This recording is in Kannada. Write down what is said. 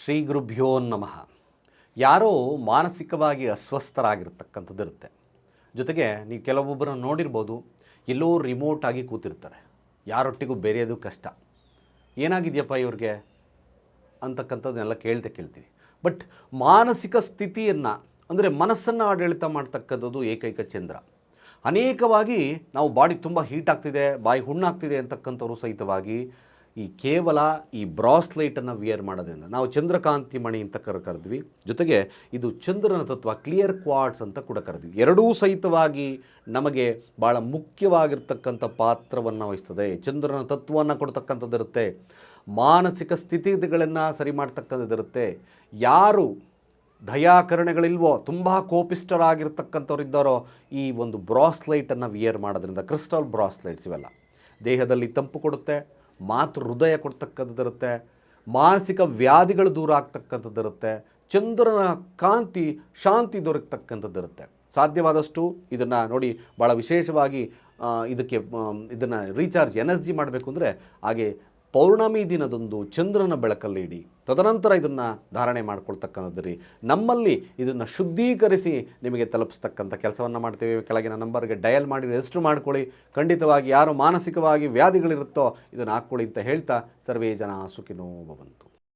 ಶ್ರೀ ಗುರುಭ್ಯೋ ನಮಃ. ಯಾರೋ ಮಾನಸಿಕವಾಗಿ ಅಸ್ವಸ್ಥರಾಗಿರ್ತಕ್ಕಂಥದ್ದು ಇರುತ್ತೆ ಜೊತೆಗೆ ನೀವು ಕೆಲವೊಬ್ಬರನ್ನು ನೋಡಿರ್ಬೋದು, ಎಲ್ಲೋ ರಿಮೋಟ್ ಆಗಿ ಕೂತಿರ್ತಾರೆ. ಯಾರೊಟ್ಟಿಗೂ ಬೆರೆಯೋದು ಕಷ್ಟ. ಏನಾಗಿದೆಯಪ್ಪ ಇವ್ರಿಗೆ? ಅಂತಕ್ಕಂಥದ್ದನ್ನೆಲ್ಲ ಕೇಳ್ತಾ ಕೇಳ್ತೀವಿ. ಬಟ್ ಮಾನಸಿಕ ಸ್ಥಿತಿಯನ್ನು, ಅಂದರೆ ಮನಸ್ಸನ್ನು ಆಡಳಿತ ಮಾಡ್ತಕ್ಕಂಥದ್ದು ಏಕೈಕ ಚಂದ್ರ. ಅನೇಕವಾಗಿ ನಾವು ಬಾಡಿ ತುಂಬ ಹೀಟ್ ಆಗ್ತಿದೆ, ಬಾಯಿ ಹುಣ್ಣಾಗ್ತಿದೆ ಅಂತಕ್ಕಂಥವ್ರು ಸಹಿತವಾಗಿ ಈ ಕೇವಲ ಈ ಬ್ರಾಸ್ಲೈಟನ್ನು ವಿಯರ್ ಮಾಡೋದ್ರಿಂದ, ನಾವು ಚಂದ್ರಕಾಂತಿ ಮಣಿ ಅಂತ ಕರ, ಕರೆದ್ವಿ. ಜೊತೆಗೆ ಇದು ಚಂದ್ರನ ತತ್ವ, ಕ್ಲಿಯರ್ ಕ್ವಾಡ್ಸ್ ಅಂತ ಕೂಡ ಕರೆದ್ವಿ. ಎರಡೂ ಸಹಿತವಾಗಿ ನಮಗೆ ಭಾಳ ಮುಖ್ಯವಾಗಿರ್ತಕ್ಕಂಥ ಪಾತ್ರವನ್ನು ವಹಿಸ್ತದೆ. ಚಂದ್ರನ ತತ್ವವನ್ನು ಕೊಡ್ತಕ್ಕಂಥದ್ದಿರುತ್ತೆ. ಮಾನಸಿಕ ಸ್ಥಿತಿಗಳನ್ನು ಸರಿ ಮಾಡ್ತಕ್ಕಂಥದ್ದಿರುತ್ತೆ. ಯಾರು ದಯಾಕರಣೆಗಳಿಲ್ವೋ, ತುಂಬ ಕೋಪಿಷ್ಟರಾಗಿರ್ತಕ್ಕಂಥವ್ರು ಇದ್ದಾರೋ ಈ ಒಂದು ಬ್ರಾಸ್ಲೈಟನ್ನು ವಿಯರ್ ಮಾಡೋದ್ರಿಂದ, ಕ್ರಿಸ್ಟಲ್ ಬ್ರಾಸ್ಲೈಟ್ಸ್ ಇವೆಲ್ಲ, ದೇಹದಲ್ಲಿ ತಂಪು ಕೊಡುತ್ತೆ. ಮಾತು ಹೃದಯ ಕೊಡ್ತಕ್ಕಂಥದ್ದಿರುತ್ತೆ ಮಾನಸಿಕ ವ್ಯಾಧಿಗಳು ದೂರ ಆಗ್ತಕ್ಕಂಥದ್ದಿರುತ್ತೆ ಚಂದ್ರನ ಕಾಂತಿ, ಶಾಂತಿ ದೊರಕತಕ್ಕಂಥದ್ದಿರುತ್ತೆ ಸಾಧ್ಯವಾದಷ್ಟು ಇದನ್ನು ನೋಡಿ ಭಾಳ ವಿಶೇಷವಾಗಿ ಇದಕ್ಕೆ ಇದನ್ನು ರೀಚಾರ್ಜ್ ಎನರ್ಜಿ ಮಾಡಬೇಕು ಅಂದರೆ ಹಾಗೆ ಪೌರ್ಣಮಿ ದಿನದಂದು ಚಂದ್ರನ ಬೆಳಕಲ್ಲಿ ಇಡಿ. ತದನಂತರ ಇದನ್ನು ಧಾರಣೆ ಮಾಡ್ಕೊಳ್ತಕ್ಕಂಥದ್ದು ರೀ ನಮ್ಮಲ್ಲಿ ಇದನ್ನು ಶುದ್ಧೀಕರಿಸಿ ನಿಮಗೆ ತಲುಪಿಸ್ತಕ್ಕಂಥ ಕೆಲಸವನ್ನು ಮಾಡ್ತೀವಿ. ಕೆಳಗಿನ ನಂಬರ್ಗೆ ಡಯಲ್ ಮಾಡಿ, ರಿಜಿಸ್ಟರ್ ಮಾಡ್ಕೊಳ್ಳಿ. ಖಂಡಿತವಾಗಿ ಯಾರು ಮಾನಸಿಕವಾಗಿ ವ್ಯಾಧಿಗಳಿರುತ್ತೋ ಇದನ್ನು ಹಾಕ್ಕೊಳ್ಳಿ ಅಂತ ಹೇಳ್ತಾ ಸರ್ವೇ ಜನ ಸುಖಿನೋ ಭವಂತು